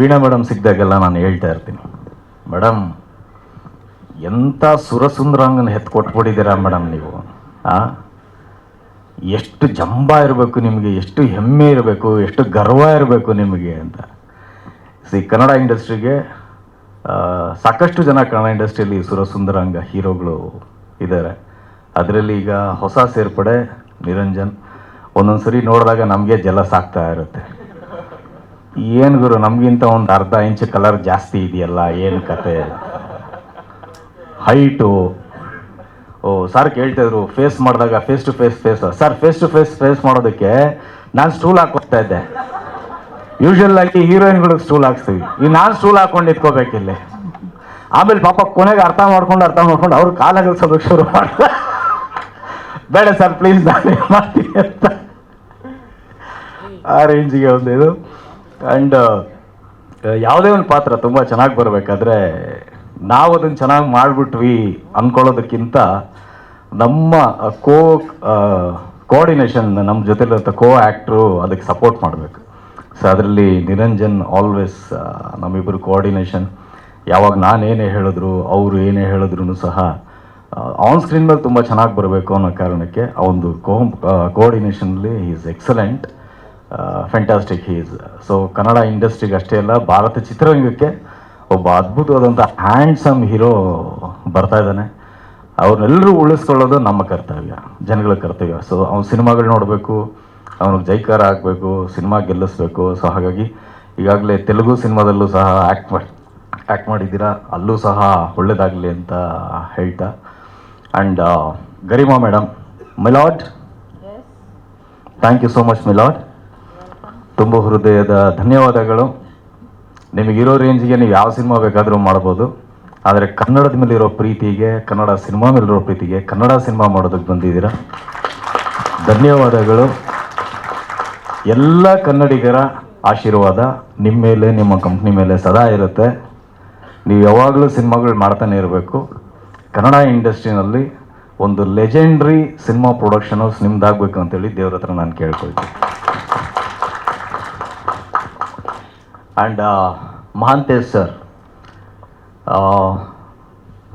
Veena madam ಸಿಕ್ಕಿದಾಗೆಲ್ಲ ನಾನು ಹೇಳ್ತಾ ಇರ್ತೀನಿ. ಮೇಡಮ್ ಎಂಥ ಸುರಸುಂದರಾಂಗನ ಹೆತ್ತು ಕೊಟ್ಬಿಟ್ಟಿದ್ದೀರಾ ಮೇಡಮ್ ನೀವು? ಆ? ಎಷ್ಟು ಜಂಬ ಇರಬೇಕು ನಿಮಗೆ, ಎಷ್ಟು ಹೆಮ್ಮೆ ಇರಬೇಕು, ಎಷ್ಟು ಗರ್ವ ಇರಬೇಕು ನಿಮಗೆ ಅಂತ. ಸಿ ಕನ್ನಡ ಇಂಡಸ್ಟ್ರಿಗೆ ಸಾಕಷ್ಟು ಜನ ಕನ್ನಡ ಇಂಡಸ್ಟ್ರಿಯಲ್ಲಿ ಸುರಸುಂದರಾಂಗ ಹೀರೋಗಳು ಇದ್ದಾರೆ. ಅದರಲ್ಲಿ ಈಗ ಹೊಸ ಸೇರ್ಪಡೆ, ನಿರಂಜನ್. ಒಂದೊಂದು ಸರಿ ನೋಡಿದಾಗ ನಮಗೆ ಜಲಸ್ ಆಗ್ತಾ ಇರುತ್ತೆ. ಏನು ಗುರು, ನಮಗಿಂತ ಒಂದು ಅರ್ಧ ಇಂಚ್ ಕಲರ್ ಜಾಸ್ತಿ ಇದೆಯಲ್ಲ, ಏನು ಕತೆ? ಹೈಟು ಓ ಸರ್ ಕೇಳ್ತಿದ್ರು ಫೇಸ್ ಮಾಡಿದಾಗ face to face face sir face to face face ಮಾಡೋದಕ್ಕೆ ನಾನು ಸ್ಟೂಲ್ ಹಾಕೋತಾ ಇದ್ದೆ. ಯೂಶುವಲ್ ಆಗಿ ಹೀರೋಯಿನ್ಗಳಿಗೆ ಸ್ಟೂಲ್ ಹಾಕ್ಸ್ತೀವಿ. ಈಗ ನಾನು ಸ್ಟೂಲ್ ಹಾಕೊಂಡು ಇಟ್ಕೋಬೇಕಿಲ್ಲಿ ಆಮೇಲೆ ಪಾಪ ಕೊನೆಗೆ ಅರ್ಥ ಮಾಡ್ಕೊಂಡು ಅರ್ಥ ಮಾಡ್ಕೊಂಡು ಅವ್ರು ಕಾಲಾಗಿಲ್ಸೋದಕ್ಕೆ ಶುರು ಮಾಡ್ತಾರೆ. ಬೇಡ ಸರ್ ಪ್ಲೀಸ್ ನಾನು ಮಾಡ್ತೀನಿ ಅಂತ. ಆ ರೇಂಜಿಗೆ ಒಂದು ಇದು. ಆ್ಯಂಡ್ ಯಾವುದೇ ಒಂದು ಪಾತ್ರ ತುಂಬ ಚೆನ್ನಾಗಿ ಬರಬೇಕಾದ್ರೆ ನಾವು ಅದನ್ನು ಚೆನ್ನಾಗಿ ಮಾಡಿಬಿಟ್ವಿ ಅಂದ್ಕೊಳ್ಳೋದಕ್ಕಿಂತ ನಮ್ಮ ಕೋ ಕೋಆರ್ಡಿನೇಷನ್ ನಮ್ಮ ಜೊತೆಲಿರೋ ಕೋ ಆ್ಯಕ್ಟ್ರು ಅದಕ್ಕೆ ಸಪೋರ್ಟ್ ಮಾಡಬೇಕು. ಸೊ ಅದರಲ್ಲಿ ನಿರಂಜನ್ ಆಲ್ವೇಸ್ ನಮ್ಮಿಬ್ಬರು ಕೋಆರ್ಡಿನೇಷನ್ ಯಾವಾಗ ನಾನೇನೇ ಹೇಳಿದ್ರು, ಅವರು ಏನೇ ಹೇಳಿದ್ರು ಸಹ ಆನ್ ಸ್ಕ್ರೀನ್ ಮೇಲೆ ತುಂಬ ಚೆನ್ನಾಗಿ ಬರಬೇಕು ಅನ್ನೋ ಕಾರಣಕ್ಕೆ ಆ ಒಂದು co ಕೋಆರ್ಡಿನೇಷನಲ್ಲಿ is excellent fantastic is so Kannada ಇಂಡಸ್ಟ್ರಿಗೆ ಅಷ್ಟೇ ಅಲ್ಲ ಭಾರತ ಚಿತ್ರರಂಗಕ್ಕೆ ಒಬ್ಬ ಅದ್ಭುತವಾದಂಥ ಹ್ಯಾಂಡ್ಸಮ್ ಹೀರೋ ಬರ್ತಾ ಇದ್ದಾನೆ. ಅವ್ರನ್ನೆಲ್ಲರೂ ಉಳಿಸ್ಕೊಳ್ಳೋದು ನಮ್ಮ ಕರ್ತವ್ಯ ಜನಗಳ ಕರ್ತವ್ಯ. ಸೊ ಅವ್ನು ಸಿನಿಮಾಗಳು ನೋಡಬೇಕು ಅವನಿಗೆ ಜೈಕಾರ ಹಾಕಬೇಕು ಸಿನಿಮಾ ಗೆಲ್ಲಿಸ್ಬೇಕು. ಸೊ ಹಾಗಾಗಿ ಈಗಾಗಲೇ ತೆಲುಗು ಸಿನಿಮಾದಲ್ಲೂ ಸಹ ಆ್ಯಕ್ಟ್ ಮಾಡಿ ಆ್ಯಕ್ಟ್ ಮಾಡಿದ್ದೀರಾ? ಅಲ್ಲೂ ಸಹ ಒಳ್ಳೇದಾಗಲಿ ಅಂತ ಹೇಳ್ತಾ. ಆ್ಯಂಡ್ ಗರಿಮಾ ಮೇಡಮ್ ಮಿಲಾಡ್ ಥ್ಯಾಂಕ್ ಯು ಸೋ ಮಚ್ ಮಿಲಾಡ್ ತುಂಬ ಹೃದಯದ ಧನ್ಯವಾದಗಳು. ನಿಮಗಿರೋ ರೇಂಜಿಗೆ ನೀವು ಯಾವ ಸಿನಿಮಾ ಬೇಕಾದರೂ ಮಾಡ್ಬೋದು. ಆದರೆ ಕನ್ನಡದ ಮೇಲಿರೋ ಪ್ರೀತಿಗೆ, ಕನ್ನಡ ಸಿನಿಮಾ ಮೇಲಿರೋ ಪ್ರೀತಿಗೆ, ಕನ್ನಡ ಸಿನಿಮಾ ಮಾಡೋದಕ್ಕೆ ಬಂದಿದ್ದೀರಾ? ಧನ್ಯವಾದಗಳು. ಎಲ್ಲ ಕನ್ನಡಿಗರ ಆಶೀರ್ವಾದ ನಿಮ್ಮ ಮೇಲೆ, ನಿಮ್ಮ ಕಂಪ್ನಿ ಮೇಲೆ ಸದಾ ಇರುತ್ತೆ. ನೀವು ಯಾವಾಗಲೂ ಸಿನಿಮಾಗಳು ಮಾಡ್ತಾನೆ ಇರಬೇಕು. ಕನ್ನಡ ಇಂಡಸ್ಟ್ರಿನಲ್ಲಿ ಒಂದು ಲೆಜೆಂಡ್ರಿ ಸಿನಿಮಾ ಪ್ರೊಡಕ್ಷನ್ ಹೌಸ್ ನಿಮ್ದಾಗಬೇಕು ಅಂತೇಳಿ ದೇವ್ರ ಹತ್ರ ನಾನು ಕೇಳ್ಕೊಳ್ತೀನಿ. ಆ್ಯಂಡ್ ಮಹಾಂತೇಶ್ ಸರ್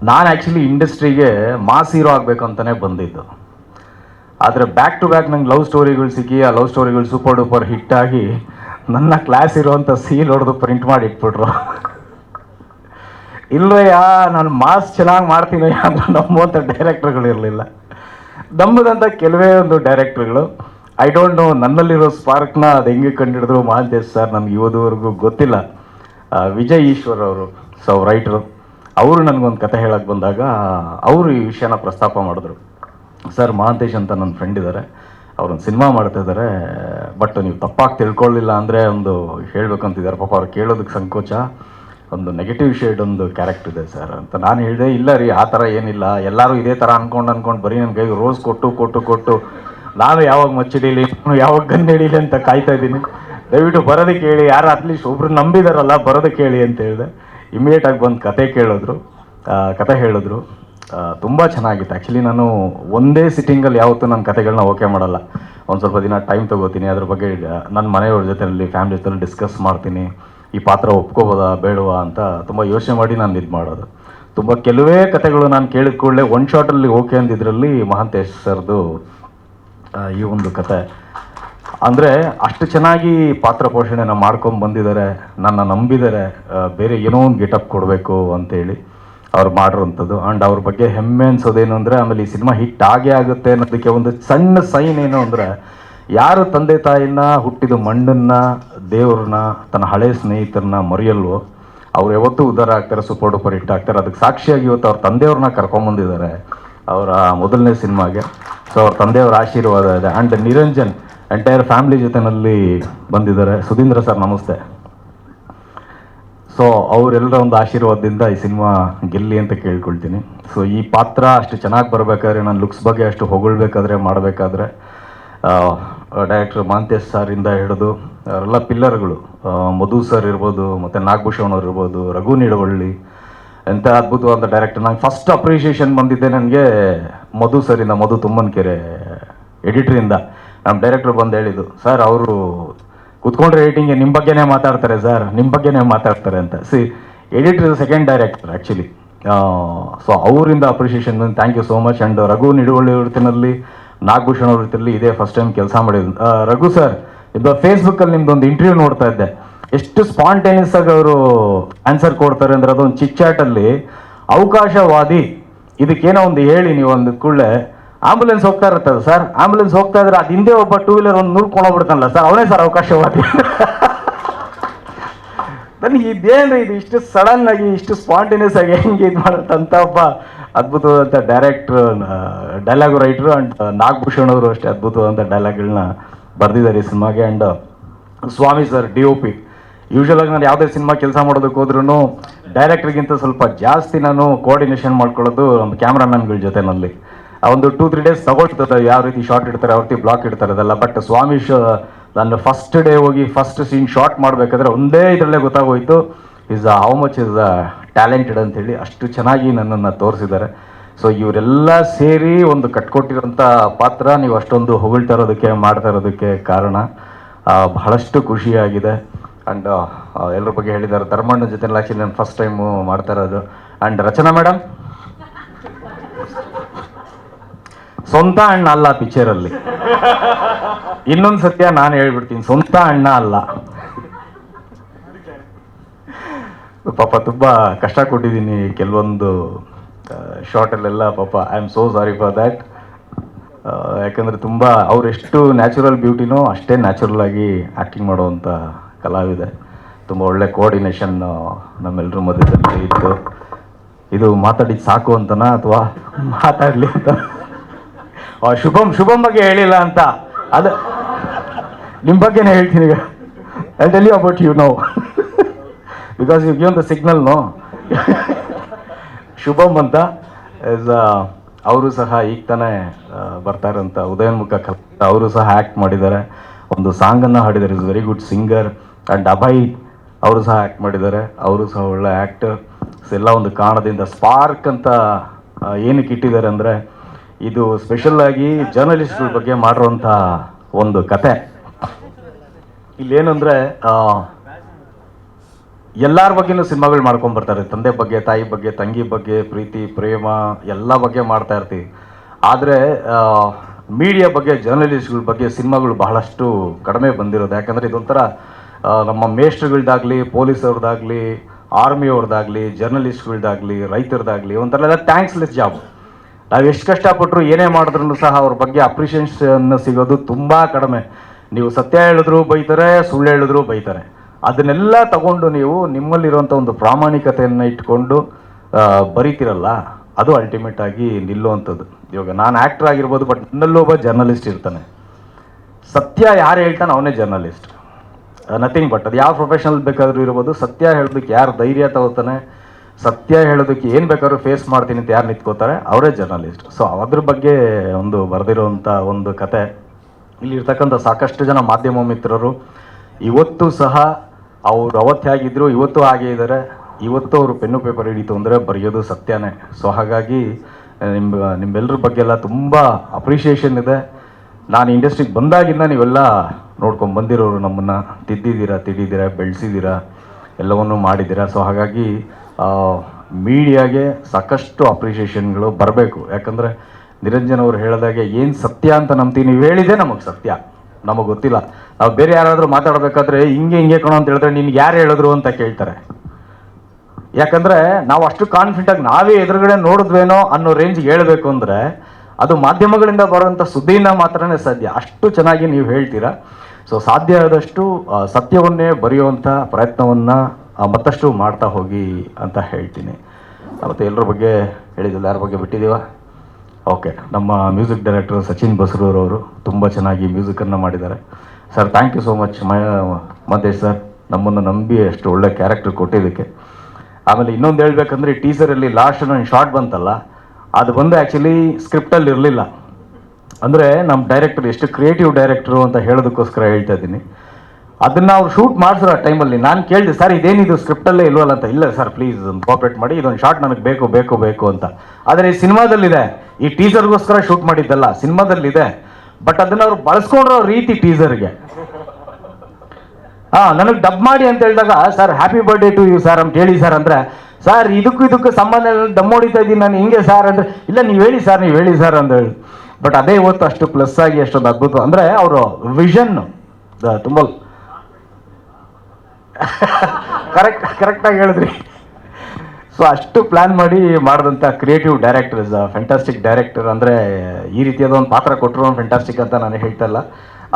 ನಾನು ಆ್ಯಕ್ಚುಲಿ ಇಂಡಸ್ಟ್ರಿಗೆ ಮಾಸ್ ಹೀರೋ ಆಗಬೇಕು ಅಂತಲೇ ಬಂದಿದ್ದು. ಆದರೆ ಬ್ಯಾಕ್ ಟು ಬ್ಯಾಕ್ ನಂಗೆ ಲವ್ ಸ್ಟೋರಿಗಳು ಸಿಕ್ಕಿ ಆ ಲವ್ ಸ್ಟೋರಿಗಳು ಸೂಪರ್ ಡೂಪರ್ ಹಿಟ್ಟಾಗಿ ನನ್ನ ಕ್ಲಾಸ್ ಇರುವಂಥ ಸೀಲ್ ಹೊಡೆದು ಪ್ರಿಂಟ್ ಮಾಡಿ ಇಟ್ಬಿಟ್ರು. ಇಲ್ಲಯ್ಯ ನಾನು ಮಾಸ್ ಚೆನ್ನಾಗಿ ಮಾಡ್ತೀನಿ ಅಂತ ನಮ್ಮಂಥ ಡೈರೆಕ್ಟರ್ಗಳು ಇರಲಿಲ್ಲ ನಮ್ಮದಂಥ ಕೆಲವೇ ಒಂದು ಡೈರೆಕ್ಟರ್ಗಳು ಐ ಡೋಂಟ್ ನೋ ನನ್ನಲ್ಲಿರೋ ಸ್ಪಾರ್ಕ್ನ ಅದು ಹೆಂಗೆ ಕಂಡಿಡಿದ್ರು ಮಹಾಂತೇಶ್ ಸರ್ ನನಗೆ ಇವತ್ತುವರೆಗೂ ಗೊತ್ತಿಲ್ಲ. ವಿಜಯ್ ಈಶ್ವರ್ ಅವರು ಸೊ ರೈಟ್ರು ಅವರು ನನಗೊಂದು ಕತೆ ಹೇಳಕ್ಕೆ ಬಂದಾಗ, ಅವರು ಈ ವಿಷಯನ ಪ್ರಸ್ತಾಪ ಮಾಡಿದ್ರು. ಸರ್ ಮಹಾಂತೇಶ್ ಅಂತ ನನ್ನ ಫ್ರೆಂಡ್ ಇದ್ದಾರೆ ಅವ್ರೊಂದು ಸಿನಿಮಾ ಮಾಡ್ತಾ ಇದ್ದಾರೆ ಬಟ್ ನೀವು ತಪ್ಪಾಗಿ ತಿಳ್ಕೊಳ್ಳಿಲ್ಲ ಅಂದರೆ ಒಂದು ಹೇಳಬೇಕಂತಿದ್ದಾರೆ. ಪಾಪ ಅವ್ರು ಕೇಳೋದಕ್ಕೆ ಸಂಕೋಚ. ಒಂದು ನೆಗೆಟಿವ್ ಶೇಡ್ ಒಂದು ಕ್ಯಾರೆಕ್ಟರ್ ಇದೆ ಸರ್ ಅಂತ ನಾನು ಹೇಳಿದೆ, ಇಲ್ಲ ರೀ, ಆ ಥರ ಏನಿಲ್ಲ. ಎಲ್ಲರೂ ಇದೇ ಥರ ಅಂದ್ಕೊಂಡು ಅಂದ್ಕೊಂಡು ಬರೀ ನನ್ನ ಕೈಗೆ ರೋಸ್ ಕೊಟ್ಟು ಕೊಟ್ಟು ಕೊಟ್ಟು ನಾನು ಯಾವಾಗ ಮಚ್ಚಿಡೀಲಿ ಯಾವಾಗ ಗನ್ ಹಿಡೀಲಿ ಅಂತ ಕಾಯ್ತಾ ಇದ್ದೀನಿ. ದಯವಿಟ್ಟು ಬರೋದಕ್ಕೆ ಹೇಳಿ ಯಾರು ಅಟ್ಲೀಸ್ಟ್ ಒಬ್ರು ನಂಬಿದಾರಲ್ಲ ಬರೋದಕ್ಕೆ ಹೇಳಿ ಅಂತ ಹೇಳಿದೆ. ಇಮಿಡಿಯೇಟಾಗಿ ಬಂದು ಕತೆ ಕೇಳಿದ್ರು. ಕತೆ ಹೇಳಿದ್ರು. ತುಂಬ ಚೆನ್ನಾಗಿತ್ತು. ಆ್ಯಕ್ಚುಲಿ ನಾನು ಒಂದೇ ಸಿಟ್ಟಿಂಗಲ್ಲಿ ಯಾವತ್ತೂ ನನ್ನ ಕತೆಗಳನ್ನ ಓಕೆ ಮಾಡಲ್ಲ. ಒಂದು ಸ್ವಲ್ಪ ದಿನ ಟೈಮ್ ತೊಗೋತೀನಿ. ಅದ್ರ ಬಗ್ಗೆ ನನ್ನ ಮನೆಯವ್ರ ಜೊತೆಯಲ್ಲಿ ಫ್ಯಾಮಿಲಿ ಜೊತೆ ಡಿಸ್ಕಸ್ ಮಾಡ್ತೀನಿ. ಈ ಪಾತ್ರ ಒಪ್ಕೋಬೋದಾ, ಬೇಡವಾ ಅಂತ ತುಂಬ ಯೋಚನೆ ಮಾಡಿ ನಾನು ಇದು ಮಾಡೋದು. ತುಂಬ ಕೆಲವೇ ಕತೆಗಳು ನಾನು ಕೇಳಿದ ಕೂಡಲೇ ಒನ್ ಶಾಟಲ್ಲಿ ಓಕೆ ಅಂದಿದ್ರಲ್ಲಿ ಮಹಾಂತೇಶ್ ಸರ್ದು ಈ ಒಂದು ಕತೆ. ಅಂದರೆ ಅಷ್ಟು ಚೆನ್ನಾಗಿ ಪಾತ್ರ ಪೋಷಣೆನ ಮಾಡ್ಕೊಂಡು ಬಂದಿದ್ದಾರೆ ನನ್ನ ನಂಬಿದ್ದಾರೆ ಬೇರೆ ಏನೋ ಒಂದು ಗೆಟಪ್ ಕೊಡಬೇಕು ಅಂತೇಳಿ ಅವ್ರು ಮಾಡಿರೋಂಥದ್ದು ಆ್ಯಂಡ್ ಅವ್ರ ಬಗ್ಗೆ ಹೆಮ್ಮೆ ಅನ್ಸೋದೇನು ಅಂದರೆ, ಆಮೇಲೆ ಈ ಸಿನಿಮಾ ಹಿಟ್ ಆಗೇ ಆಗುತ್ತೆ ಅನ್ನೋದಕ್ಕೆ ಒಂದು ಸಣ್ಣ ಸೈನ್ ಏನು ಅಂದರೆ, ಯಾರು ತಂದೆ ತಾಯಿನ ಹುಟ್ಟಿದ ಮಣ್ಣನ್ನ, ದೇವ್ರನ್ನ, ತನ್ನ ಹಳೆ ಸ್ನೇಹಿತರನ್ನ ಮರೆಯಲ್ವೋ, ಅವ್ರು ಯಾವತ್ತೂ ಉದ್ಧಾರ ಆಗ್ತಾರೆ ಸುಪೋಡು ಪರಿ ಆಗ್ತಾರೆ ಅದಕ್ಕೆ ಸಾಕ್ಷಿಯಾಗಿ ಇವತ್ತು ಅವ್ರ ತಂದೆಯವ್ರನ್ನ ಕರ್ಕೊಂಬಂದಿದ್ದಾರೆ ಅವರ ಮೊದಲನೇ ಸಿನಿಮಾಗೆ. ಸೊ ಅವ್ರ ತಂದೆಯವರ ಆಶೀರ್ವಾದ ಇದೆ. ಆ್ಯಂಡ್ ನಿರಂಜನ್ ಎಂಟೈರ್ ಫ್ಯಾಮಿಲಿ ಜೊತೆನಲ್ಲಿ ಬಂದಿದ್ದಾರೆ. ಸುಧೀಂದ್ರ ಸರ್, ನಮಸ್ತೆ. ಸೊ ಅವರೆಲ್ಲರ ಒಂದು ಆಶೀರ್ವಾದದಿಂದ ಈ ಸಿನಿಮಾ ಗೆಲ್ಲಿ ಅಂತ ಕೇಳ್ಕೊಳ್ತೀನಿ. ಸೊ ಈ ಪಾತ್ರ ಅಷ್ಟು ಚೆನ್ನಾಗಿ ಬರಬೇಕಾದ್ರೆ ನಾನು ಲುಕ್ಸ್ ಬಗ್ಗೆ ಅಷ್ಟು ಹೊಗಳ್ಬೇಕಾದ್ರೆ, ಮಾಡಬೇಕಾದ್ರೆ ಡೈರೆಕ್ಟರ್ ಮಾಂತೇಶ್ ಸಾರಿಂದ ಹಿಡಿದು, ಅವರೆಲ್ಲ ಪಿಲ್ಲರ್ಗಳು ಮಧು ಸರ್ ಇರ್ಬೋದು, ಮತ್ತು ನಾಗಭೂಷಣ್ ಅವ್ರು ಇರ್ಬೋದು, ರಘು ನಿಡವಳ್ಳಿ ಎಂಥ ಅದ್ಭುತವಾದ ಡೈರೆಕ್ಟರ್ ನಂಗೆ ಫಸ್ಟ್ ಅಪ್ರಿಷಿಯೇಷನ್ ಬಂದಿದ್ದೆ ನನಗೆ ಮಧು ಸರಿಂದ ಮಧು ತುಮ್ಮನಕೆರೆ ಎಡಿಟ್ರಿಂದ ನಮ್ಮ ಡೈರೆಕ್ಟರ್ ಬಂದು ಹೇಳಿದ್ದು ಸರ್ ಅವರು ಕುತ್ಕೊಂಡ್ರೆ ರೇಟಿಂಗ್ಗೆ ನಿಮ್ಮ ಬಗ್ಗೆನೇ ಮಾತಾಡ್ತಾರೆ ಸರ್ ನಿಮ್ಮ ಬಗ್ಗೆನೇ ಮಾತಾಡ್ತಾರೆ ಅಂತ. C editor second director actually so ಅವರಿಂದ appreciation thank you so much and Raghu Niduvalli ವೃತ್ತಿನಲ್ಲಿ Nagabhushana ವೃತ್ತಿನಲ್ಲಿ ಇದೇ ಫಸ್ಟ್ ಟೈಮ್ ಕೆಲಸ ಮಾಡಿದ್ದು. ರಘು ಸರ್ ಇದು ಫೇಸ್ಬುಕ್ಕಲ್ಲಿ ನಿಮ್ದು ಒಂದು ಇಂಟರ್ವ್ಯೂ ನೋಡ್ತಾ ಇದ್ದೆ. ಎಷ್ಟು ಸ್ಪಾಂಟೇನಿಯಸ್ ಆಗಿ ಅವರು ಆನ್ಸರ್ ಕೊಡ್ತಾರೆ ಅಂದ್ರೆ ಅದೊಂದು ಚಿಚ್ಚಾಟಲ್ಲಿ ಅವಕಾಶವಾದಿ, ಇದಕ್ಕೇನೋ ಒಂದು ಹೇಳಿ ನೀವು ಒಂದು ಕೂಡಲೇ ಆಂಬುಲೆನ್ಸ್ ಹೋಗ್ತಾ ಇರುತ್ತಲ್ಲ ಸರ್. ಆಂಬುಲೆನ್ಸ್ ಹೋಗ್ತಾ ಇದ್ರೆ ಅದು ಹಿಂದೆ ಒಬ್ಬ ಟೂ ವೀಲರ್ ಒಂದು ನೂರ್ಕೊಂಡು ಹೋಗ್ಬಿಡ್ತಾನಲ್ಲ ಸರ್. ಅವನೇ ಸರ್ ಅವಕಾಶವಾದಿ. ನನಗೆ ಇದೇನು ಇದು ಇಷ್ಟು ಸಡನ್ ಆಗಿ ಇಷ್ಟು ಸ್ಪಾಂಟೇನಿಯಸ್ ಆಗಿ ಹೆಂಗೆ ಇದು ಮಾಡುತ್ತಂತ ಒಬ್ಬ ಅದ್ಭುತವಾದಂಥ director dialogue writer and Nagabhushan ಅವರು ಅಷ್ಟೇ ಅದ್ಭುತವಾದಂಥ ಡೈಲಾಗ್ಗಳನ್ನ ಬರೆದಿದ್ದಾರೆ ಈ ಸಿನಿಮಾಗೆ. And Swamy sir D O P usual ಆಗಿ ನಾನು ಯಾವುದೇ ಸಿನಿಮಾ ಕೆಲಸ ಮಾಡೋದಕ್ಕೆ ಹೋದ್ರೂ ಡೈರೆಕ್ಟ್ರಿಗಿಂತ ಸ್ವಲ್ಪ ಜಾಸ್ತಿ ನಾನು ಕೋಆರ್ಡಿನೇಷನ್ ಮಾಡ್ಕೊಳ್ಳೋದು ನಮ್ಮ ಕ್ಯಾಮ್ರಾಮನ್ಗಳ ಜೊತೆನಲ್ಲಿ. ಆ ಒಂದು ಟೂ ತ್ರೀ ಡೇಸ್ ತಗೊಳ್ತದೆ, ಯಾವ ರೀತಿ ಶಾರ್ಟ್ ಇಡ್ತಾರೆ, ಯಾವ ರೀತಿ ಬ್ಲಾಕ್ ಇಡ್ತಾರೆ ಅದೆಲ್ಲ. ಬಟ್ ಸ್ವಾಮಿ ನಾನು ಫಸ್ಟ್ ಡೇ ಹೋಗಿ ಫಸ್ಟ್ ಸೀನ್ ಶಾರ್ಟ್ ಮಾಡಬೇಕಾದ್ರೆ ಒಂದೇ ಇದರಲ್ಲೇ ಗೊತ್ತಾಗೋಯ್ತು is how much is talented ಅಂತೇಳಿ ಅಷ್ಟು ಚೆನ್ನಾಗಿ ನನ್ನನ್ನು ತೋರಿಸಿದ್ದಾರೆ. ಸೊ ಇವರೆಲ್ಲ ಸೇರಿ ಒಂದು ಕಟ್ಕೊಟ್ಟಿರೋಂಥ ಪಾತ್ರ, ನೀವು ಅಷ್ಟೊಂದು ಹೊಗಳ್ತಾ ಇರೋದಕ್ಕೆ, ಮಾಡ್ತಾ ಇರೋದಕ್ಕೆ ಕಾರಣ. ಬಹಳಷ್ಟು ಖುಷಿಯಾಗಿದೆ. ಆ್ಯಂಡ್ ಎಲ್ಲರ ಬಗ್ಗೆ ಹೇಳಿದ್ದಾರೆ. ಧರ್ಮಣ್ಣ ಜೊತೆ ಆ್ಯಕ್ಚುಲಿ ನಾನು ಫಸ್ಟ್ ಟೈಮು ಮಾಡ್ತಾ ಇರೋದು. ಆ್ಯಂಡ್ ರಚನಾ ಮೇಡಮ್ ಸ್ವಂತ ಅಣ್ಣ ಅಲ್ಲ ಪಿಕ್ಚರಲ್ಲಿ ಇನ್ನೊಂದು ಸತ್ಯ ನಾನು ಹೇಳ್ಬಿಡ್ತೀನಿ. ಸ್ವಂತ ಅಣ್ಣ ಅಲ್ಲ. ಪಾಪ ತುಂಬ ಕಷ್ಟ ಕೊಟ್ಟಿದ್ದೀನಿ ಕೆಲವೊಂದು ಶಾರ್ಟಲ್ಲೆಲ್ಲ ಪಾಪ. I am so sorry for that ಯಾಕಂದರೆ ತುಂಬ ಅವರೆಷ್ಟು ನ್ಯಾಚುರಲ್ ಬ್ಯೂಟಿನೋ ಅಷ್ಟೇ ನ್ಯಾಚುರಲ್ ಆಗಿ ಆ್ಯಕ್ಟಿಂಗ್ ಮಾಡುವಂಥ ಕಲಾವಿದೆ. ತುಂಬ ಒಳ್ಳೆ ಕೋಆರ್ಡಿನೇಷನ್ ನಮ್ಮೆಲ್ಲರ ಮಧ್ಯದಲ್ಲಿ ಇತ್ತು. ಇದು ಮಾತಾಡಿದ್ದು ಸಾಕು ಅಂತನಾ ಅಥವಾ ಮಾತಾಡಲಿ ಅಂತ? ಶುಭಂ ಶುಭಂ ಬಗ್ಗೆ ಹೇಳಿಲ್ಲ ಅಂತ. ಅದು ನಿಮ್ಮ ಬಗ್ಗೆನೇ ಹೇಳ್ತೀನಿ ಈಗ. I tell you about you know because you give the signal no Shubham ಅಂತ ಇಸ್ ಅವರು ಸಹ ಈಗ ತಾನೇ ಬರ್ತಾ ಇರೋಂಥ ಉದಯನ್ಮುಖ ಕಲ್, ಅವರು ಸಹ ಆ್ಯಕ್ಟ್ ಮಾಡಿದ್ದಾರೆ. ಒಂದು ಸಾಂಗನ್ನು ಹಾಡಿದ್ದಾರೆ. Is very good singer and Abhay ಅವರು ಸಹ ಆ್ಯಕ್ಟ್ ಮಾಡಿದ್ದಾರೆ. ಅವರು ಸಹ ಒಳ್ಳೆ ಆ್ಯಕ್ಟರ್ ಎಲ್ಲ ಒಂದು ಕಾರಣದಿಂದ ಸ್ಪಾರ್ಕ್ ಅಂತ ಏನಕ್ಕೆ ಇಟ್ಟಿದ್ದಾರೆ ಅಂದರೆ, ಇದು ಸ್ಪೆಷಲ್ ಆಗಿ ಜರ್ನಲಿಸ್ಟ್ಗಳ ಬಗ್ಗೆ ಮಾಡಿರುವಂಥ ಒಂದು ಕತೆ. ಇಲ್ಲೇನಂದ್ರೆ ಎಲ್ಲರ ಬಗ್ಗೆನೂ ಸಿನಿಮಾಗಳು ಮಾಡ್ಕೊಂಡ್ ಬರ್ತಾರೆ. ತಂದೆ ಬಗ್ಗೆ, ತಾಯಿ ಬಗ್ಗೆ, ತಂಗಿ ಬಗ್ಗೆ, ಪ್ರೀತಿ, ಪ್ರೇಮ, ಎಲ್ಲ ಬಗ್ಗೆ ಮಾಡ್ತಾ ಇರ್ತೀವಿ. ಆದರೆ ಮೀಡಿಯಾ ಬಗ್ಗೆ ಜರ್ನಲಿಸ್ಟ್ಗಳ ಬಗ್ಗೆ ಸಿನಿಮಾಗಳು ಬಹಳಷ್ಟು ಕಡಿಮೆ ಬಂದಿರೋದು. ಯಾಕಂದರೆ ಇದೊಂಥರ ನಮ್ಮ ಮೇಸ್ಟ್ರುಗಳ್ದಾಗಲಿ ಪೊಲೀಸವ್ರದ್ದಾಗಲಿ ಆರ್ಮಿಯವ್ರದ್ದಾಗಲಿ ಜರ್ನಲಿಸ್ಟ್ಗಳ್ದಾಗಲಿ ರೈತರದ್ದಾಗಲಿ ಒಂಥರ ಎಲ್ಲ ಥ್ಯಾಂಕ್ಸ್ಲೆಸ್ ಜಾಬ್ ನಾವು ಎಷ್ಟು ಕಷ್ಟಪಟ್ಟರು ಏನೇ ಮಾಡಿದ್ರು ಸಹ ಅವ್ರ ಬಗ್ಗೆ ಅಪ್ರಿಷಿಯೇಷನ್ ಸಿಗೋದು ತುಂಬ ಕಡಿಮೆ. ನೀವು ಸತ್ಯ ಹೇಳಿದ್ರು ಬೈತಾರೆ, ಸುಳ್ಳು ಹೇಳಿದ್ರು ಬೈತಾರೆ. ಅದನ್ನೆಲ್ಲ ತಗೊಂಡು ನೀವು ನಿಮ್ಮಲ್ಲಿರುವಂಥ ಒಂದು ಪ್ರಾಮಾಣಿಕತೆಯನ್ನು ಇಟ್ಕೊಂಡು ಬರೀತಿರಲ್ಲ, ಅದು ಅಲ್ಟಿಮೇಟ್ ಆಗಿ ನಿಲ್ಲುವಂಥದ್ದು. ಇವಾಗ ನಾನು ಆ್ಯಕ್ಟ್ರ್ ಆಗಿರ್ಬೋದು ಬಟ್ ನನ್ನಲ್ಲೂ ಒಬ್ಬ ಜರ್ನಲಿಸ್ಟ್ ಇರ್ತಾನೆ. ಸತ್ಯ ಯಾರು ಹೇಳ್ತಾನೆ ಅವನೇ ಜರ್ನಲಿಸ್ಟ್ ನಥಿಂಗ್ ಬಟ್ ಅದು ಯಾವ ಪ್ರೊಫೆಷನಲ್ ಬೇಕಾದರೂ ಇರ್ಬೋದು. ಸತ್ಯ ಹೇಳೋದಕ್ಕೆ ಯಾರು ಧೈರ್ಯ ತಗೋತಾನೆ, ಸತ್ಯ ಹೇಳೋದಕ್ಕೆ ಏನು ಬೇಕಾದ್ರೂ ಫೇಸ್ ಮಾಡ್ತೀನಿ ಅಂತ ಯಾರು ನಿಂತ್ಕೋತಾರೆ, ಅವರೇ ಜರ್ನಲಿಸ್ಟ್ ಸೊ ಅದ್ರ ಬಗ್ಗೆ ಒಂದು ಬರೆದಿರುವಂಥ ಒಂದು ಕತೆ. ಇಲ್ಲಿರ್ತಕ್ಕಂಥ ಸಾಕಷ್ಟು ಜನ ಮಾಧ್ಯಮ ಮಿತ್ರರು, ಇವತ್ತು ಸಹ ಅವರು ಅವತ್ತು ಹೇಗಿದ್ರು ಇವತ್ತು ಹಾಗೆ ಇದ್ದಾರೆ. ಇವತ್ತು ಅವರು ಪೆನ್ನು ಪೇಪರ್ ಹಿಡಿತು ಅಂದರೆ ಬರೆಯೋದು ಸತ್ಯನೇ. ಸೊ ಹಾಗಾಗಿ ನಿಮ್ಮ ನಿಮ್ಮೆಲ್ಲರ ಬಗ್ಗೆ ಎಲ್ಲ ತುಂಬ ಅಪ್ರಿಷಿಯೇಷನ್ ಇದೆ. ನಾನು ಇಂಡಸ್ಟ್ರಿಗೆ ಬಂದಾಗಿಂದ ನೀವೆಲ್ಲ ನೋಡ್ಕೊಂಡು ಬಂದಿರೋರು ನಮ್ಮನ್ನು ತಿದ್ದಿದ್ದೀರಾ ತಿದ್ದಿದ್ದೀರಾ ಬೆಳೆಸಿದ್ದೀರಾ, ಎಲ್ಲವನ್ನೂ ಮಾಡಿದ್ದೀರಾ. ಸೊ ಹಾಗಾಗಿ ಮೀಡಿಯಾಗೆ ಸಾಕಷ್ಟು ಅಪ್ರಿಷಿಯೇಷನ್ಗಳು ಬರಬೇಕು. ಯಾಕಂದರೆ ನಿರಂಜನ್ ಅವರು ಹೇಳಿದಾಗೆ ಏನು ಸತ್ಯ ಅಂತ ನಂಬ್ತೀವಿ ನೀವು ಹೇಳಿದೆ ನಮಗೆ ಸತ್ಯ. ನಮಗೆ ಗೊತ್ತಿಲ್ಲ. ನಾವು ಬೇರೆ ಯಾರಾದರೂ ಮಾತಾಡಬೇಕಾದ್ರೆ, ಹಿಂಗೆ ಹಿಂಗೆ ಕಣೋ ಅಂತ ಹೇಳಿದ್ರೆ ನಿನ್ಗೆ ಯಾರು ಹೇಳಿದ್ರು ಅಂತ ಕೇಳ್ತಾರೆ. ಯಾಕಂದರೆ ನಾವು ಅಷ್ಟು ಕಾನ್ಫಿಡೆಂಟಾಗಿ ನಾವೇ ಎದುರುಗಡೆ ನೋಡಿದ್ವೇನೋ ಅನ್ನೋ ರೇಂಜ್ಗೆ ಹೇಳಬೇಕು ಅಂದರೆ, ಅದು ಮಾಧ್ಯಮಗಳಿಂದ ಬರುವಂಥ ಸುದ್ದಿನ ಮಾತ್ರನೇ ಸಾಧ್ಯ. ಅಷ್ಟು ಚೆನ್ನಾಗಿ ನೀವು ಹೇಳ್ತೀರಾ? ಸೊ ಸಾಧ್ಯ ಆದಷ್ಟು ಸತ್ಯವನ್ನೇ ಬರೆಯುವಂಥ ಪ್ರಯತ್ನವನ್ನು ಮತ್ತಷ್ಟು ಮಾಡ್ತಾ ಹೋಗಿ ಅಂತ ಹೇಳ್ತೀನಿ. ಮತ್ತು ಎಲ್ಲರ ಬಗ್ಗೆ ಹೇಳಿದಿಲ್ಲ ಯಾರ ಬಗ್ಗೆ ಬಿಟ್ಟಿದ್ದೀವ? ಓಕೆ ನಮ್ಮ ಮ್ಯೂಸಿಕ್ ಡೈರೆಕ್ಟರ್ ಸಚಿನ್ ಬಸರೂರವರು ತುಂಬ ಚೆನ್ನಾಗಿ ಮ್ಯೂಸಿಕನ್ನು ಮಾಡಿದ್ದಾರೆ. Sir thank you so much my, Mahesh sir ನಮ್ಮನ್ನು ನಂಬಿ ಅಷ್ಟು ಒಳ್ಳೆ ಕ್ಯಾರೆಕ್ಟರ್ ಕೊಟ್ಟಿದ್ದಕ್ಕೆ. ಆಮೇಲೆ ಇನ್ನೊಂದು ಹೇಳ್ಬೇಕಂದ್ರೆ, ಈ ಟೀಸರಲ್ಲಿ ಲಾಸ್ಟ್ ನನ್ನ ಶಾರ್ಟ್ ಬಂತಲ್ಲ, ಅದು ಬಂದು ಆ್ಯಕ್ಚುಲಿ ಸ್ಕ್ರಿಪ್ಟಲ್ಲಿ ಇರಲಿಲ್ಲ. ಅಂದರೆ ನಮ್ಮ ಡೈರೆಕ್ಟರ್ ಎಷ್ಟು ಕ್ರಿಯೇಟಿವ್ ಡೈರೆಕ್ಟರು ಅಂತ ಹೇಳೋದಕ್ಕೋಸ್ಕರ ಹೇಳ್ತಾ ಇದ್ದೀನಿ. ಅದನ್ನು ಅವ್ರು ಶೂಟ್ ಮಾಡಿಸ್ರು ಆ ಟೈಮಲ್ಲಿ ನಾನು ಕೇಳಿದೆ, ಸರ್, ಇದೇನಿದು? ಸ್ಕ್ರಿಪ್ಟಲ್ಲೇ ಇಲ್ವಲ್ಲ ಅಂತ. ಇಲ್ಲ ಸರ್ ಪ್ಲೀಸ್ ಕೋಆಪ್ರೇಟ್ ಮಾಡಿ, ಇದೊಂದು ಶಾರ್ಟ್ ನನಗೆ ಬೇಕು ಬೇಕು ಬೇಕು ಅಂತ. ಆದರೆ ಈ ಸಿನಿಮಾದಲ್ಲಿದೆ, ಈ ಟೀಸರ್ಗೋಸ್ಕರ ಶೂಟ್ ಮಾಡಿದ್ದಲ್ಲ, ಸಿನಿಮಾದಲ್ಲಿದೆ. ಬಟ್ ಅದನ್ನು ಅವ್ರು ಬಳಸ್ಕೊಂಡಿರೋ ರೀತಿ ಟೀಸರ್ಗೆ ಹಾಂ, ನನಗೆ ಡಬ್ ಮಾಡಿ ಅಂತ ಹೇಳಿದಾಗ, sir happy birthday to you sir ಅಂತ ಹೇಳಿ ಸರ್ ಅಂದರೆ, ಸರ್, ಇದಕ್ಕೂ ಇದಕ್ಕೂ ಸಂಬಂಧ ಡಮ್ ಹೊಡಿತಾ ಇದ್ದೀನಿ, ನಾನು ಹಿಂಗೆ ಸರ್ ಅಂದರೆ, ಇಲ್ಲ, ನೀವು ಹೇಳಿ ಸರ್ ನೀವು ಹೇಳಿ ಸರ್ ಅಂತ ಹೇಳಿ. ಬಟ್ ಅದೇ ಇವತ್ತು ಅಷ್ಟು ಪ್ಲಸ್ ಆಗಿ ಅಷ್ಟೊಂದು ಅದ್ಭುತ. ಅಂದ್ರೆ ಅವರು ವಿಷನ್ ತುಂಬ ಕರೆಕ್ಟ್ ಕರೆಕ್ಟಾಗಿ ಹೇಳಿದ್ರಿ. ಸೊ ಅಷ್ಟು ಪ್ಲಾನ್ ಮಾಡಿ ಮಾಡಿದಂಥ creative director is fantastic director ಅಂದರೆ ಈ ರೀತಿಯಾದ ಒಂದು ಪಾತ್ರ ಕೊಟ್ಟರು ಫ್ಯಾಂಟಾಸ್ಟಿಕ್ ಅಂತ ನಾನು ಹೇಳ್ತಾ ಇಲ್ಲ.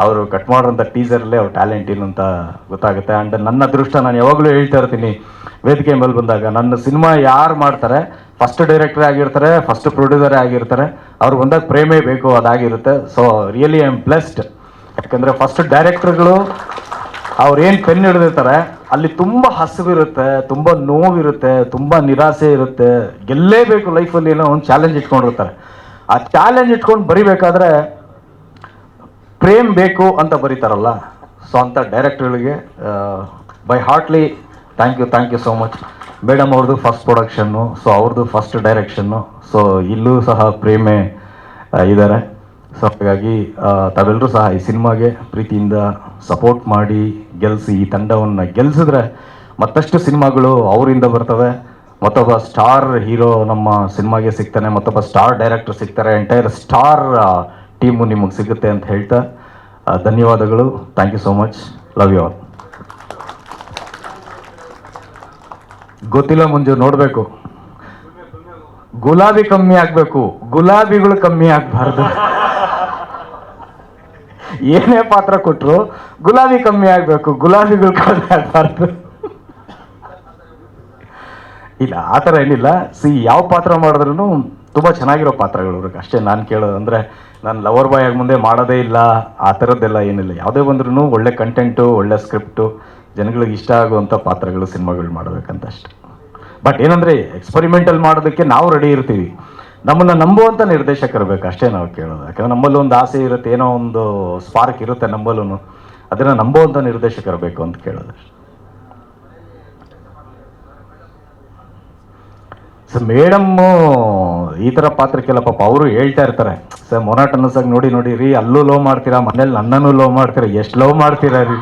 ಅವರು ಕಟ್ ಮಾಡೋಂಥ ಟೀಸರಲ್ಲೇ ಅವ್ರ ಟ್ಯಾಲೆಂಟ್ ಇಲ್ಲ ಅಂತ ಗೊತ್ತಾಗುತ್ತೆ. ಆ್ಯಂಡ್ ನನ್ನ ಅದೃಷ್ಟ ನಾನು ಯಾವಾಗಲೂ ಹೇಳ್ತಾ ಇರ್ತೀನಿ. ವೇದಿಕೆ ಮೇಲೆ ಬಂದಾಗ ನನ್ನ ಸಿನಿಮಾ ಯಾರು ಮಾಡ್ತಾರೆ ಫಸ್ಟ್ ಡೈರೆಕ್ಟರ್ ಆಗಿರ್ತಾರೆ ಫಸ್ಟ್ ಪ್ರೊಡ್ಯೂಸರ್ ಆಗಿರ್ತಾರೆ, ಅವ್ರಿಗೆ ಬಂದಾಗ ಪ್ರೇಮೇ ಬೇಕು, ಅದಾಗಿರುತ್ತೆ. So really I am blessed ಯಾಕಂದರೆ ಫಸ್ಟ್ ಡೈರೆಕ್ಟರ್ಗಳು ಅವ್ರೇನು ಪೆನ್ ಹಿಡಿದಿರ್ತಾರೆ, ಅಲ್ಲಿ ತುಂಬ ಹಸಿವಿರುತ್ತೆ ತುಂಬ ನೋವಿರುತ್ತೆ, ತುಂಬ ನಿರಾಸೆ ಇರುತ್ತೆ. ಗೆಲ್ಲೇಬೇಕು ಲೈಫಲ್ಲಿ ಏನೋ ಒಂದು ಚಾಲೆಂಜ್ ಇಟ್ಕೊಂಡಿರ್ತಾರೆ. ಆ ಚಾಲೆಂಜ್ ಇಟ್ಕೊಂಡು ಬರಿಬೇಕಾದ್ರೆ ಪ್ರೇಮ್ ಬೇಕು ಅಂತ ಬರೀತಾರಲ್ಲ. ಸೊ ಅಂಥ ಡೈರೆಕ್ಟ್ರ್ಗಳಿಗೆ by heartly thank you thank you so much madam ಅವ್ರದ್ದು ಫಸ್ಟ್ ಪ್ರೊಡಕ್ಷನ್ನು ಸೊ ಅವ್ರದ್ದು ಫಸ್ಟ್ ಡೈರೆಕ್ಷನ್ನು ಸೊ ಇಲ್ಲೂ ಸಹ ಪ್ರೇಮೆ ಇದ್ದಾರೆ ಸೊ ಹಾಗಾಗಿ ತಾವೆಲ್ಲರೂ ಸಹ ಈ ಸಿನಿಮಾಗೆ ಪ್ರೀತಿಯಿಂದ ಸಪೋರ್ಟ್ ಮಾಡಿ ಗೆಲ್ಲಿಸಿ ಈ ತಂಡವನ್ನು ಗೆಲ್ಲಿಸಿದ್ರೆ ಮತ್ತಷ್ಟು ಸಿನಿಮಾಗಳು ಅವರಿಂದ ಬರ್ತವೆ. ಮತ್ತೊಬ್ಬ ಸ್ಟಾರ್ ಹೀರೋ ನಮ್ಮ ಸಿನಿಮಾಗೆ ಸಿಗ್ತಾನೆ, ಮತ್ತೊಬ್ಬ ಸ್ಟಾರ್ ಡೈರೆಕ್ಟರ್ ಸಿಗ್ತಾರೆ ಎಂಟೈರ್ ಸ್ಟಾರ್ ಟೀಮು ನಿಮಗೆ ಸಿಗುತ್ತೆ ಅಂತ ಹೇಳ್ತಾ ಧನ್ಯವಾದಗಳು. Thank you so much love you all ಗೊತ್ತಿಲ್ಲ ಮುಂಜು, ನೋಡಬೇಕು. ಗುಲಾಬಿ ಕಮ್ಮಿ ಆಗ್ಬೇಕು. ಗುಲಾಬಿಗಳು ಕಮ್ಮಿ ಆಗ್ಬಾರ್ದು. ಏನೇ ಪಾತ್ರ ಕೊಟ್ರು, ಗುಲಾಬಿ ಕಮ್ಮಿ ಆಗ್ಬೇಕು. ಗುಲಾಬಿಗಳು ಕಮ್ಮಿ ಆಗ್ಬಾರ್ದು. ಇಲ್ಲ, ಆ ಥರ ಏನಿಲ್ಲ. ಸಿ, ಯಾವ ಪಾತ್ರ ಮಾಡಿದ್ರು ತುಂಬ ಚೆನ್ನಾಗಿರೋ ಪಾತ್ರಗಳು ಇವ್ರಿಗೆ. ಅಷ್ಟೇ ನಾನು ಕೇಳೋದು ಅಂದರೆ, ನಾನು ಲವರ್ ಬಾಯ್ ಆಗಿ ಮುಂದೆ ಮಾಡೋದೇ ಇಲ್ಲ. ಆ ಥರದ್ದೆಲ್ಲ ಏನಿಲ್ಲ. ಯಾವುದೇ ಬಂದ್ರೂ ಒಳ್ಳೆ ಕಂಟೆಂಟು ಒಳ್ಳೆ ಸ್ಕ್ರಿಪ್ಟು ಜನಗಳಿಗೆ ಇಷ್ಟ ಆಗುವಂಥ ಪಾತ್ರಗಳು ಸಿನಿಮಾಗಳು ಮಾಡಬೇಕಂತ ಅಷ್ಟೆ ಬಟ್ ಏನಂದರೆ ಎಕ್ಸ್ಪರಿಮೆಂಟಲ್ ಮಾಡೋದಕ್ಕೆ ನಾವು ರೆಡಿ ಇರ್ತೀವಿ. ನಮ್ಮನ್ನು ನಂಬುವಂಥ ನಿರ್ದೇಶಕರು ಬೇಕು, ಅಷ್ಟೇ ನಾವು ಕೇಳೋದು. ಯಾಕಂದ್ರೆ ನಮ್ಮಲ್ಲಿ ಒಂದು ಆಸೆ ಇರುತ್ತೆ, ಏನೋ ಒಂದು ಸ್ಪಾರ್ಕ್ ಇರುತ್ತೆ ನಂಬಲ್ಲೂ ಅದನ್ನು ನಂಬುವಂಥ ನಿರ್ದೇಶಕರು ಬೇಕು ಅಂತ ಕೇಳೋದು ಸೊ ಮೇಡಮ್ಮು ಈ ಥರ ಪಾತ್ರಕ್ಕೆಲ್ಲ ಪಾಪ ಅವರು ಹೇಳ್ತಾ ಇರ್ತಾರೆ. ಸರ್ ಮೊನಾಟನಸ್ ಆಗಿ ನೋಡಿ ನೋಡಿ ರೀ, ಅಲ್ಲೂ ಲವ್ ಮಾಡ್ತೀರಾ, ಮನೇಲಿ ನನ್ನನ್ನು ಲವ್ ಮಾಡ್ತೀರಾ, ಎಷ್ಟು ಲವ್ ಮಾಡ್ತೀರಾ ರೀ?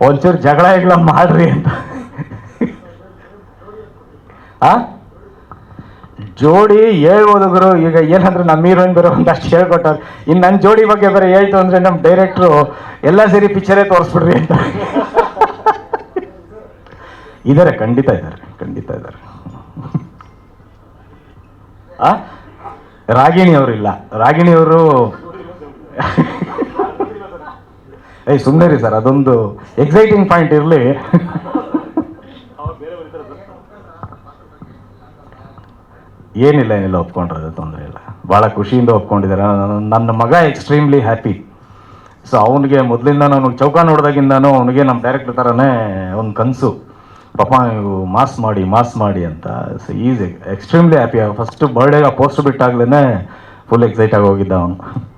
ಒಂಚೂರು ಜಗಳ ಇಡ್ಲ ಮಾಡ್ರಿ ಅಂತ. ಆ? ಜೋಡಿ ಹೇಳ್ಬೋದು ಹುಡುಗರು ಈಗ ಏನಂದ್ರೆ ನಮ್ಮ ಹೀರೋಯಿನ್ ಬೇರೆ ಒಂದಷ್ಟು ಹೇಳ್ಕೊಟ್ಟಾರೆ ಇನ್ನು ನನ್ನ ಜೋಡಿ ಬಗ್ಗೆ ಬೇರೆ ಹೇಳ್ತು ಅಂದರೆ ನಮ್ಮ ಡೈರೆಕ್ಟ್ರು ಎಲ್ಲ ಸೇರಿ ಪಿಕ್ಚರೇ ತೋರಿಸ್ಬಿಡ್ರಿ ಅಂತ. ಇದ್ದಾರೆ ಖಂಡಿತ ಇದ್ದಾರೆ ಖಂಡಿತ ಇದ್ದಾರೆ ಆ? ರಾಗಿಣಿ ರಾಗಿಣಿಯವರು ಏಯ್ ಸುಂದರಿ ಸರ್, ಅದೊಂದು ಎಕ್ಸೈಟಿಂಗ್ ಪಾಯಿಂಟ್ ಇರಲಿ. ಏನಿಲ್ಲ ಏನಿಲ್ಲ, ಒಪ್ಕೊಂಡ್ರೆ ತೊಂದರೆ ಇಲ್ಲ. ಭಾಳ ಖುಷಿಯಿಂದ ಒಪ್ಕೊಂಡಿದ್ದಾರೆ. ನನ್ನ- ಮಗ ಎಕ್ಸ್ಟ್ರೀಮ್ಲಿ ಹ್ಯಾಪಿ ಸೊ ಅವನಿಗೆ ಮೊದಲಿಂದ ನಾನು ಚೌಕ ನೋಡಿದಾಗಿಂದನೂ ಅವನಿಗೆ ನಮ್ಮ ಡೈರೆಕ್ಟರ್ ಥರನೇ ಒಂದು ಕನಸು. ಪಾಪ ಮಾಸ್ ಮಾಡಿ ಮಾಸ್ ಮಾಡಿ ಅಂತ. So is extremely happy first ಬರ್ಡೇಗೆ post ಬಿಟ್ಟಾಗ್ಲೇ ಫುಲ್ ಎಕ್ಸೈಟ್ ಆಗಿ ಹೋಗಿದ್ದ ಅವನು.